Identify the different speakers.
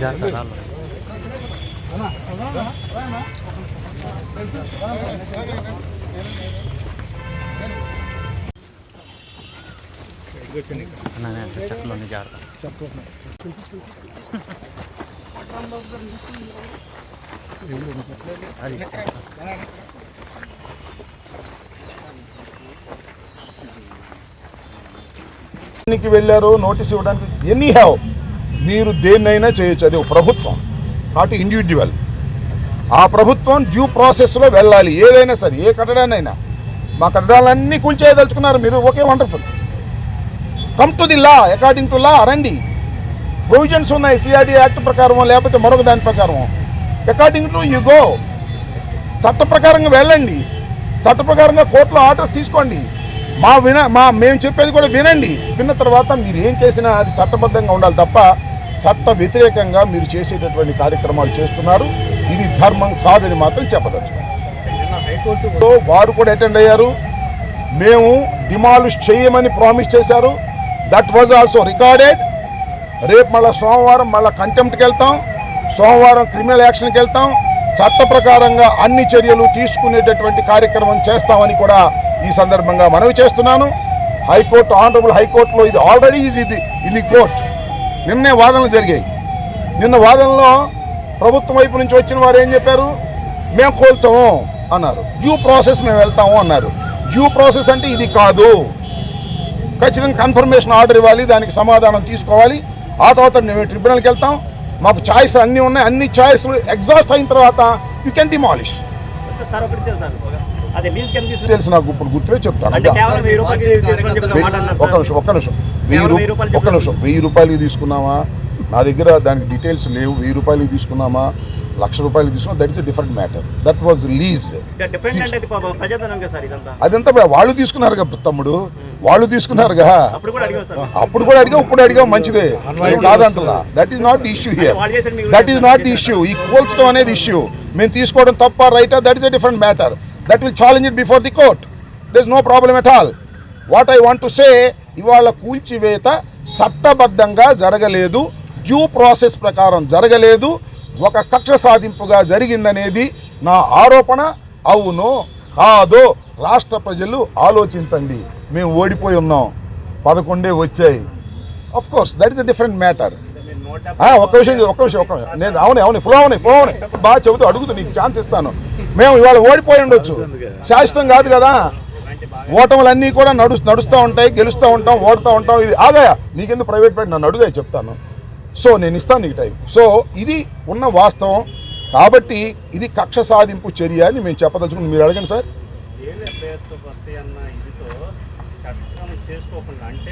Speaker 1: జాగ్రత్త రాళ్ళు చెట్లు జాగ్రత్త. అది
Speaker 2: దేనికి వెళ్ళారు నోటీస్ ఇవ్వడానికి ఎనీ హ్యావ్ మీరు దేన్నైనా చేయొచ్చు. అది ఒక ప్రభుత్వం నాట్ ఇండివిజువల్ ఆ ప్రభుత్వం డ్యూ ప్రాసెస్లో వెళ్ళాలి. ఏదైనా సరే ఏ కట్టడానైనా మా కట్టడాలన్నీ కూల్చేయదలుచుకున్నారు మీరు. Okay wonderful come to the law according to law రండి. ప్రొవిజన్స్ ఉన్నాయి సిఆర్డి యాక్ట్ ప్రకారం లేకపోతే మరొక దాని ప్రకారం అకార్డింగ్ టు యు గో చట్ట ప్రకారంగా వెళ్ళండి. చట్ట ప్రకారంగా కోర్టులో ఆర్డర్స్ తీసుకోండి. మా విన మా మేము చెప్పేది కూడా వినండి. విన్న తర్వాత మీరు ఏం చేసినా అది చట్టబద్ధంగా ఉండాలి తప్ప చట్ట వ్యతిరేకంగా మీరు చేసేటటువంటి కార్యక్రమాలు చేస్తున్నారు. ఇది ధర్మం కాదని మాత్రం చెప్పదచ్చు వారు కూడా అటెండ్ అయ్యారు. మేము డిమాలిష్ చేయమని ప్రామిస్ చేశారు. That was also recorded. రేపు మళ్ళీ సోమవారం మళ్ళీ కంటెంప్ట్కి వెళ్తాం. సోమవారం క్రిమినల్ యాక్షన్కి వెళ్తాం. చట్ట ప్రకారంగా అన్ని చర్యలు తీసుకునేటటువంటి కార్యక్రమం చేస్తామని కూడా ఈ సందర్భంగా మనవి చేస్తున్నాను. హైకోర్టు ఆనరబుల్ హైకోర్టులో ఇది ఆల్రెడీ ఇది ఇది ఇది కోర్ట్. నిన్నే వాదనలు జరిగాయి. నిన్న వాదనలో ప్రభుత్వం వైపు నుంచి వచ్చిన వారు ఏం చెప్పారు? మేము కోల్చము అన్నారు. డ్యూ ప్రాసెస్ మేము వెళ్తాము అన్నారు. డ్యూ ప్రాసెస్ అంటే ఇది కాదు. ఖచ్చితంగా కన్ఫర్మేషన్ ఆర్డర్ ఇవ్వాలి దానికి సమాధానం తీసుకోవాలి. ఆ తర్వాత మేము ట్రిబ్యునల్కి వెళ్తాం. మాకు ఛాయిస్ అన్నీ ఉన్నాయి. అన్ని ఛాయిస్లు ఎగ్జాస్ట్ అయిన తర్వాత యూ కెన్ డిమాలిష్
Speaker 3: సార్ ఒకటి
Speaker 2: తెలుసు నాకు ఇప్పుడు గుర్తులే చెప్తాను.
Speaker 3: సార్.
Speaker 2: నిమిషం ఒక్క నిమిషం. వెయ్యి రూపాయలు
Speaker 3: రూపాయలు
Speaker 2: ఒక్క నిమిషం. వెయ్యి రూపాయలకి తీసుకున్నామా నా దగ్గర దానికి డీటెయిల్స్ లేవు. వెయ్యి రూపాయలకి తీసుకున్నామా? లక్ష రూపాయలకి తీసుకున్నా that is different matter that was leased
Speaker 3: ఇంకా డిఫరెంట్ అంటే ఇది పాపం ప్రజాధనం కదా సార్ ఇదంతా.
Speaker 2: అదంతా వాళ్ళు తీసుకున్నారుగా తమ్ముడు. వాళ్ళు తీసుకున్నారుగా
Speaker 3: అప్పుడు కూడా అడిగాం సార్.
Speaker 2: అప్పుడు కూడా అడిగా ఇప్పుడు అడిగా మంచిదే. కాదంటలా that is not the issue here that is not the issue ఈ కోల్చడం అనేది ఇష్యూ మేము తీసుకోవడం తప్ప రైటా that is a different matter that will challenge it before the court there is no problem at all what I want to say ఇవాళ కూల్చివేత చట్టబద్ధంగా జరగలేదు. డ్యూ ప్రాసెస్ ప్రకారం జరగలేదు. ఒక కక్ష సాధింపుగా జరిగిందనేది నా ఆరోపణ. అవును కాదు రాష్ట్ర ప్రజలు ఆలోచించండి. మేము ఓడిపోయి ఉన్నాం. పదకొండే వచ్చాయి. Of course that is a different matter ఒక్క విషయం ఒక్క విషయం విషయం. నేను అవునే అవునే ఫ్లో అవునే ఫ్లో అవునే. బాగా చెబుతూ అడుగుతూ నీకు ఛాన్స్ ఇస్తాను. మేము ఇవాళ ఓడిపోయి ఉండొచ్చు. శాశ్వతం కాదు కదా. ఓటములన్నీ కూడా నడు నడుస్తూ ఉంటాయి గెలుస్తూ ఉంటాం ఓడుతూ ఉంటాం. ఇది ఆగాయా? నీకెందుకు ప్రైవేట్ పెట్టి నన్ను అడుగా చెప్తాను. సో నేను ఇస్తాను నీకు టైం సో ఇది ఉన్న వాస్తవం. కాబట్టి ఇది కక్ష సాధింపు చర్య అని మేము చెప్పదలుచుకుని మీరు అడగండి సార్.
Speaker 3: చేసుకోకుండా అంటే